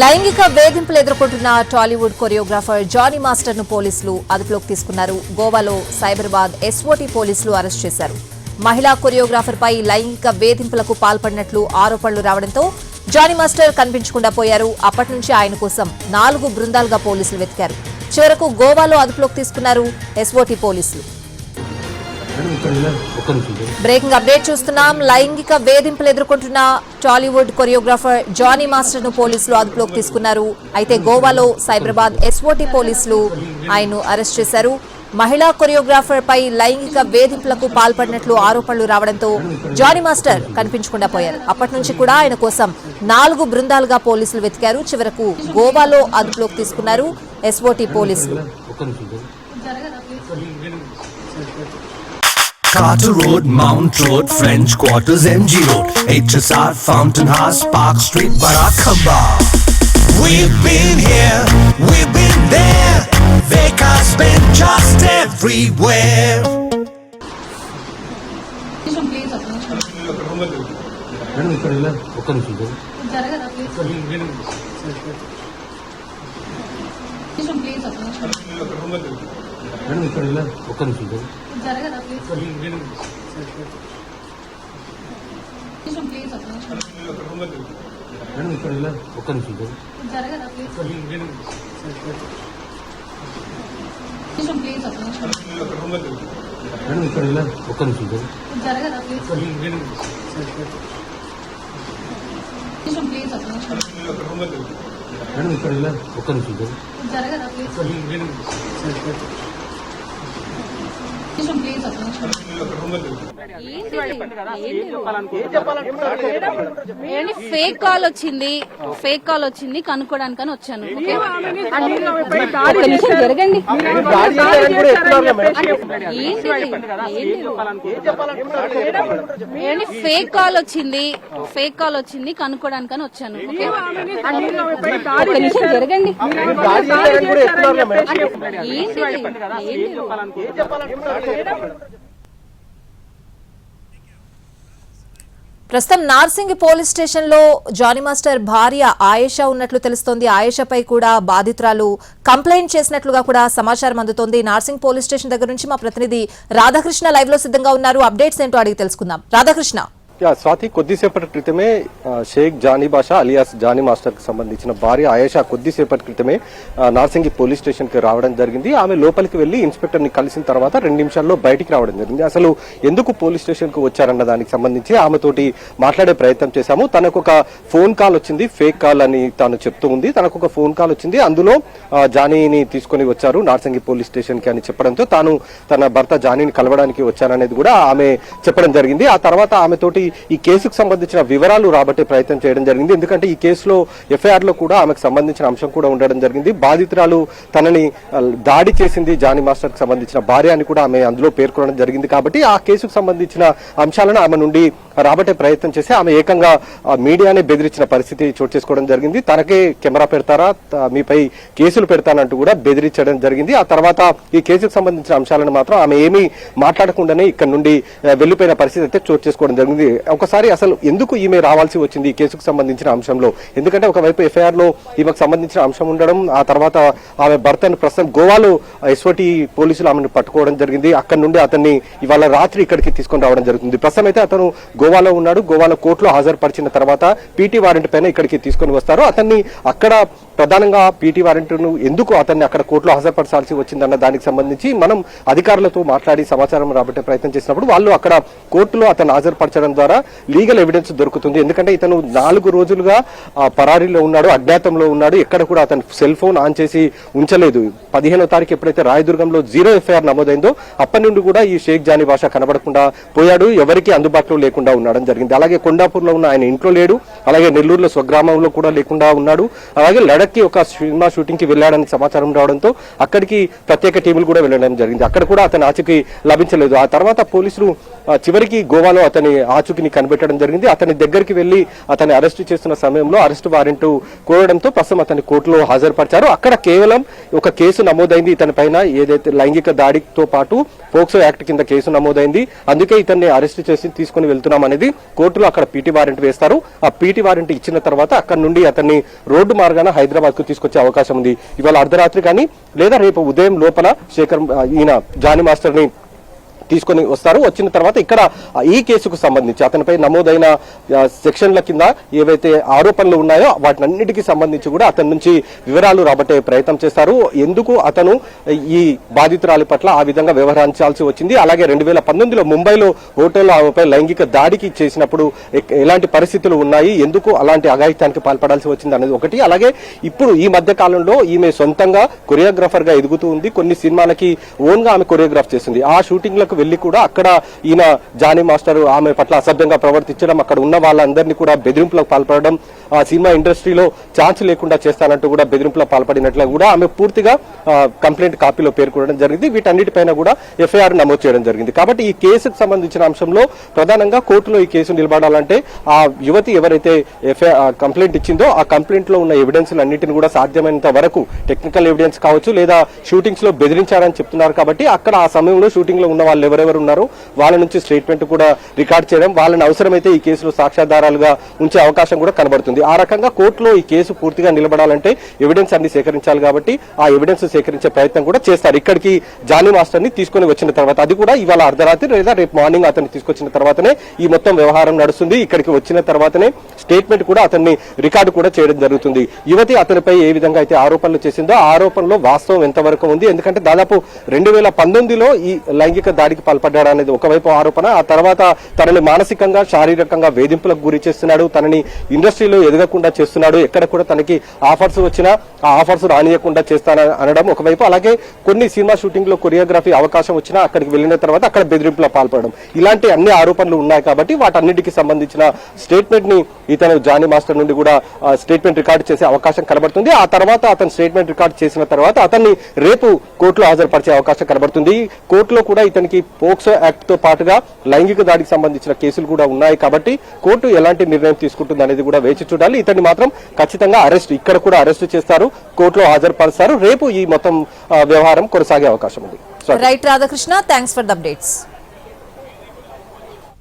లైంగిక వేధింపులు ఎదుర్కొంటున్న టాలీవుడ్ కొరియోగ్రాఫర్ జానీ మాస్టర్ను పోలీసులు అదుపులోకి తీసుకున్నారు. గోవాలో సైబరాబాద్ ఎస్ఓటీ పోలీసులు అరెస్ట్ చేశారు. మహిళా కొరియోగ్రాఫర్ పై లైంగిక వేధింపులకు పాల్పడినట్లు ఆరోపణలు రావడంతో జానీ మాస్టర్ కనిపించకుండా పోయారు. అప్పటి నుంచి ఆయన కోసం నాలుగు బృందాలుగా పోలీసులు వెతికారు. చివరకు గోవాలో అదుపులోకి తీసుకున్నారు ఎస్ఓటీ పోలీసులు. బ్రేకింగ్ అప్డేట్ చూస్తున్నాం. లైంగిక వేధింపులు ఎదుర్కొంటున్న టాలీవుడ్ కొరియోగ్రాఫర్ జానీ మాస్టర్ను పోలీసులు అదుపులోకి తీసుకున్నారు. అయితే గోవాలో సైబరాబాద్ ఎస్ఓటీ పోలీసులు ఆయన్ను అరెస్ట్ చేశారు. మహిళా కొరియోగ్రాఫర్ పై లైంగిక వేధింపులకు పాల్పడినట్లు ఆరోపణలు రావడంతో జానీ మాస్టర్ కనిపించకుండా పోయారు. అప్పటి నుంచి కూడా ఆయన కోసం నాలుగు బృందాలుగా పోలీసులు వెతికారు. చివరకు గోవాలో అదుపులోకి తీసుకున్నారు ఎస్ఓటీ పోలీసులు. Carter Road, Mount Road, French Quarters, MG Road, HSR, Fountain House, Park Street, Barakamba. We've been here, we've been there. Vekas been just everywhere. Madam ఇక్కడ ఇలా ఒక్క నిమిషం సార్. మేడం ఇక్కడ ఇలా ఒక్క నిమిషం సార్. మేడం ఇక్కడ ఇలా ఒక్క నిమిషం సార్. మేడం ఇక్కడ ఇలా ఒక్క నిమిషం సార్. మేడం ఇక్కడ ఇలా ఒక్క నిమిషం సార్. ఏంటి ఫేక్ కాల్ వచ్చింది. ఫేక్ కాల్ వచ్చింది. కనుక్కోడానికని వచ్చాను. జరగండి. ఏంటి ఫేక్ కాల్ వచ్చింది. ఫేక్ కాల్ వచ్చింది. కనుక్కోడానికని వచ్చాను. ఓకే? ఒక్క జరగండి. ఏంటి ప్రస్తుతం నార్సింగ్ పోలీస్ స్టేషన్లో జానీ మాస్టర్ భార్య ఆయేషా ఉన్నట్లు తెలుస్తోంది. ఆయేషాపై కూడా బాధితురాలు కంప్లైంట్ చేసినట్లుగా కూడా సమాచారం అందుతోంది. నార్సింగ్ పోలీస్ స్టేషన్ దగ్గర నుంచి మా ప్రతినిధి రాధాకృష్ణ లైవ్లో సిద్ధంగా ఉన్నారు. అప్డేట్స్ ఏంటో అడిగి తెలుసుకుందాం. రాధాకృష్ణ. యా స్వాతి కొద్దిసేపటి క్రితమే షేక్ జానీ బాషా అలియాస్ జానీ మాస్టర్కి సంబంధించిన భార్య ఆయేషా కొద్దిసేపటి క్రితమే నార్సింగి పోలీస్ స్టేషన్కి రావడం జరిగింది. ఆమె లోపలికి వెళ్ళి ఇన్స్పెక్టర్ని కలిసిన తర్వాత రెండు నిమిషాల్లో బయటికి రావడం జరిగింది. అసలు ఎందుకు పోలీస్ స్టేషన్కు వచ్చారన్న దానికి సంబంధించి ఆమెతోటి మాట్లాడే ప్రయత్నం చేశాము. తనకు ఒక ఫోన్ కాల్ వచ్చింది. ఫేక్ కాల్ అని తాను చెప్తూ ఉంది. తనకు ఒక ఫోన్ కాల్ వచ్చింది. అందులో జానీని తీసుకొని వచ్చారు నార్సింగి పోలీస్ స్టేషన్కి అని చెప్పడంతో తాను తన భర్త జానీని కలవడానికి వచ్చాననేది కూడా ఆమె చెప్పడం జరిగింది. ఆ తర్వాత ఆమె తోటి ఈ కేసుకు సంబంధించిన వివరాలు రాబట్టే ప్రయత్నం చేయడం జరిగింది. ఎందుకంటే ఈ కేసులో ఎఫ్ఐఆర్లో కూడా ఆమెకు సంబంధించిన అంశం కూడా ఉండడం జరిగింది. బాధితురాలు తనని దాడి చేసింది జానీ మాస్టర్కి సంబంధించిన భార్య అని కూడా ఆమె అందులో పేర్కొనడం జరిగింది. కాబట్టి ఆ కేసుకు సంబంధించిన అంశాలను ఆమె నుండి రాబట్టే ప్రయత్నం చేసి ఆమె ఏకంగా మీడియాని బెదిరించిన పరిస్థితి చోటు చేసుకోవడం జరిగింది. తనకే కెమెరా పెడతారా? మీపై కేసులు పెడతానంటూ కూడా బెదిరించడం జరిగింది. ఆ తర్వాత ఈ కేసుకు సంబంధించిన అంశాలను మాత్రం ఆమె ఏమీ మాట్లాడకుండానే ఇక్కడ నుండి వెళ్ళిపోయిన పరిస్థితి అయితే చోటు చేసుకోవడం జరిగింది. ఒకసారి అసలు ఎందుకు ఈమె రావాల్సి వచ్చింది ఈ కేసుకు సంబంధించిన అంశంలో? ఎందుకంటే ఒకవైపు ఎఫ్ఐఆర్లో ఈమెకు సంబంధించిన అంశం ఉండడం ఆ తర్వాత ఆమె భర్తను ప్రస్తుతం గోవాలో ఎస్ఓటి పోలీసులు ఆమెను పట్టుకోవడం జరిగింది. అక్కడ నుండి అతన్ని ఇవాళ రాత్రి ఇక్కడికి తీసుకొని రావడం జరుగుతుంది. ప్రస్తుతం అయితే అతను గోవాలో ఉన్నాడు. గోవాలో కోర్టులో హాజరుపరిచిన తర్వాత పీటీ వారెంట్ పైన ఇక్కడికి తీసుకొని వస్తారు. అతన్ని అక్కడ ప్రధానంగా పీటీ వారెంట్ను ఎందుకు అతన్ని అక్కడ కోర్టులో హాజరుపరచాల్సి వచ్చిందన్న దానికి సంబంధించి మనం అధికారులతో మాట్లాడి సమాచారం రాబట్టే ప్రయత్నం చేసినప్పుడు వాళ్ళు అక్కడ కోర్టులో అతను హాజరుపరచడం ద్వారా లీగల్ ఎవిడెన్స్ దొరుకుతుంది. ఎందుకంటే ఇతను నాలుగు రోజులుగా పరారీలో ఉన్నాడు అజ్ఞాతంలో ఉన్నాడు. ఎక్కడ కూడా అతను సెల్ ఫోన్ ఆన్ చేసి ఉంచలేదు. పదిహేనో తారీఖు ఎప్పుడైతే రాయదుర్గంలో జీరో ఎఫ్ఐఆర్ నమోదైందో అప్పటి నుండి కూడా ఈ షేక్ జానీ భాష కనబడకుండా పోయాడు. ఎవరికి అందుబాటులో లేకుండా ఉండడం జరిగింది. అలాగే కొండాపూర్లో ఉన్న ఆయన ఇంట్లో లేడు. అలాగే నెల్లూరులో స్వగ్రామంలో కూడా లేకుండా ఉన్నాడు. అలాగే లడక్కి ఒక సినిమా షూటింగ్కి వెళ్ళాడని సమాచారం రావడంతో అక్కడికి ప్రత్యేక టీములు కూడా వెళ్ళడం జరిగింది. అక్కడ కూడా అతని ఆచూకీ లభించలేదు. ఆ తర్వాత పోలీసులు చివరికి గోవాలో అతని ఆచూకీని కనిపెట్టడం జరిగింది. అతని దగ్గరికి వెళ్ళి అతన్ని అరెస్ట్ చేస్తున్న సమయంలో అరెస్ట్ వారెంట్ కోరడంతో ప్రస్తుతం అతని కోర్టులో హాజరుపరిచారు. అక్కడ కేవలం ఒక కేసు నమోదైంది ఇతని పైన. ఏదైతే లైంగిక దాడితో పాటు పోక్సో యాక్ట్ కింద కేసు నమోదైంది. అందుకే ఇతన్ని అరెస్ట్ చేసి తీసుకుని వెళ్తున్నాం అనేది కోర్టులో అక్కడ పీటీ వారెంట్ వేస్తారు. ఆ పీటీ వారెంట్ ఇచ్చిన తర్వాత అక్కడ నుండి అతన్ని రోడ్డు మార్గాన హైదరాబాద్ కు తీసుకొచ్చే అవకాశం ఉంది. ఇవాళ అర్ధరాత్రి కానీ లేదా రేపు ఉదయం లోపల శేఖర్ ఈయన జానీ మాస్టర్ని తీసుకొని వస్తారు. వచ్చిన తర్వాత ఇక్కడ ఈ కేసుకు సంబంధించి అతనిపై నమోదైన సెక్షన్ల కింద ఏవైతే ఆరోపణలు ఉన్నాయో వాటినన్నిటికీ సంబంధించి కూడా అతని నుంచి వివరాలు రాబట్టే ప్రయత్నం చేస్తారు. ఎందుకు అతను ఈ బాధితురాలి పట్ల ఆ విధంగా వ్యవహరించాల్సి వచ్చింది? అలాగే రెండు వేల పంతొమ్మిదిలో ముంబైలో హోటల్లో ఆమెపై లైంగిక దాడికి చేసినప్పుడు ఎలాంటి పరిస్థితులు ఉన్నాయి? ఎందుకు అలాంటి అఘాయిత్యానికి పాల్పడాల్సి వచ్చింది అనేది ఒకటి. అలాగే ఇప్పుడు ఈ మధ్య కాలంలో ఈమె సొంతంగా కొరియోగ్రాఫర్గా ఎదుగుతూ ఉంది. కొన్ని సినిమాలకి ఓన్గా ఆమె కొరియోగ్రాఫ్ చేసింది ఆ షూటింగ్లకు వరకు వెళ్ళి కూడా అక్కడ ఈయన జానీ మాస్టర్ ఆమె పట్ల అసభ్యంగా ప్రవర్తించడం అక్కడ ఉన్న వాళ్ళందరినీ కూడా బెదిరింపులకు పాల్పడడం ఆ సినిమా ఇండస్ట్రీలో ఛాన్స్ లేకుండా చేస్తానంటూ కూడా బెదిరింపులో పాల్పడినట్లు కూడా ఆమె పూర్తిగా కంప్లైంట్ కాపీలో పేర్కొనడం జరిగింది. వీటన్నిటిపైన కూడా ఎఫ్ఐఆర్ నమోదు చేయడం జరిగింది. కాబట్టి ఈ కేసుకు సంబంధించిన అంశంలో ప్రధానంగా కోర్టులో ఈ కేసు నిలబడాలంటే ఆ యువతి ఎవరైతే ఎఫ్ఐఆర్ కంప్లైంట్ ఇచ్చిందో ఆ కంప్లైంట్లో ఉన్న ఎవిడెన్స్ అన్నింటిని కూడా సాధ్యమైనంత వరకు టెక్నికల్ ఎవిడెన్స్ కావచ్చు లేదా షూటింగ్స్లో బెదిరించారని చెప్తున్నారు కాబట్టి అక్కడ ఆ సమయంలో షూటింగ్లో ఉన్న వాళ్ళు ఎవరెవరు ఉన్నారో వాళ్ళ నుంచి స్టేట్మెంట్ కూడా రికార్డ్ చేయడం వాళ్ళని అవసరమైతే ఈ కేసులో సాక్ష్యాధారాలుగా ఉంచే అవకాశం కూడా కనబడుతుంది. ఆ రకంగా కోర్టులో ఈ కేసు పూర్తిగా నిలబడాలంటే ఎవిడెన్స్ అన్ని సేకరించాలి కాబట్టి ఆ ఎవిడెన్స్ సేకరించే ప్రయత్నం కూడా చేస్తారు. ఇక్కడికి జానీ మాస్టర్ని తీసుకొని వచ్చిన తర్వాత అది కూడా ఇవాళ అర్ధరాత్రి లేదా రేపు మార్నింగ్ అతన్ని తీసుకొచ్చిన తర్వాతనే ఈ మొత్తం వ్యవహారం నడుస్తుంది. ఇక్కడికి వచ్చిన తర్వాతనే స్టేట్మెంట్ కూడా అతన్ని రికార్డు కూడా చేయడం జరుగుతుంది. యువతి అతనిపై ఏ విధంగా అయితే ఆరోపణలు చేసిందో ఆ ఆరోపణలో వాస్తవం ఎంతవరకు ఉంది? ఎందుకంటే దాదాపు రెండు వేల పంతొమ్మిదిలో ఈ లైంగిక దాడికి పాల్పడ్డాడు అనేది ఒకవైపు ఆరోపణ. ఆ తర్వాత తనని మానసికంగా శారీరకంగా వేధింపులకు గురి చేస్తున్నాడు. తనని ఇండస్ట్రీలో ఎదగకుండా చేస్తున్నాడు ఎక్కడ కూడా తనకి ఆఫర్స్ వచ్చినా ఆ ఆఫర్స్ రానియకుండా చేస్తానని అనడం ఒకవైపు. అలాగే కొన్ని సినిమా షూటింగ్లో కొరియోగ్రఫీ అవకాశం వచ్చినా అక్కడికి వెళ్ళిన తర్వాత అక్కడ బెదిరింపులో పాల్పడడం. ఇలాంటి అన్ని ఆరోపణలు ఉన్నాయి కాబట్టి వాటన్నిటికి సంబంధించిన స్టేట్మెంట్ని ఇతను జానీ మాస్టర్ నుండి కూడా స్టేట్మెంట్ రికార్డు చేసే అవకాశం కనబడుతుంది. ఆ తర్వాత అతను స్టేట్మెంట్ రికార్డు చేసిన తర్వాత అతన్ని రేపు కోర్టులో హాజరుపరిచే అవకాశం కనబడుతుంది. కోర్టులో కూడా ఇతనికి పోక్సో యాక్ట్తో పాటుగా లైంగిక దాడికి సంబంధించిన కేసులు కూడా ఉన్నాయి కాబట్టి కోర్టు ఎలాంటి నిర్ణయం తీసుకుంటుంది అనేది కూడా వేచి చూడాలి. ఇతన్ని మాత్రం ఖచ్చితంగా అరెస్ట్ ఇక్కడ కూడా అరెస్ట్ చేస్తారు కోర్టులో హాజరుపరుస్తారు. రేపు ఈ మొత్తం వ్యవహారం కొనసాగే అవకాశం ఉంది. So right Radhakrishna thanks for the updates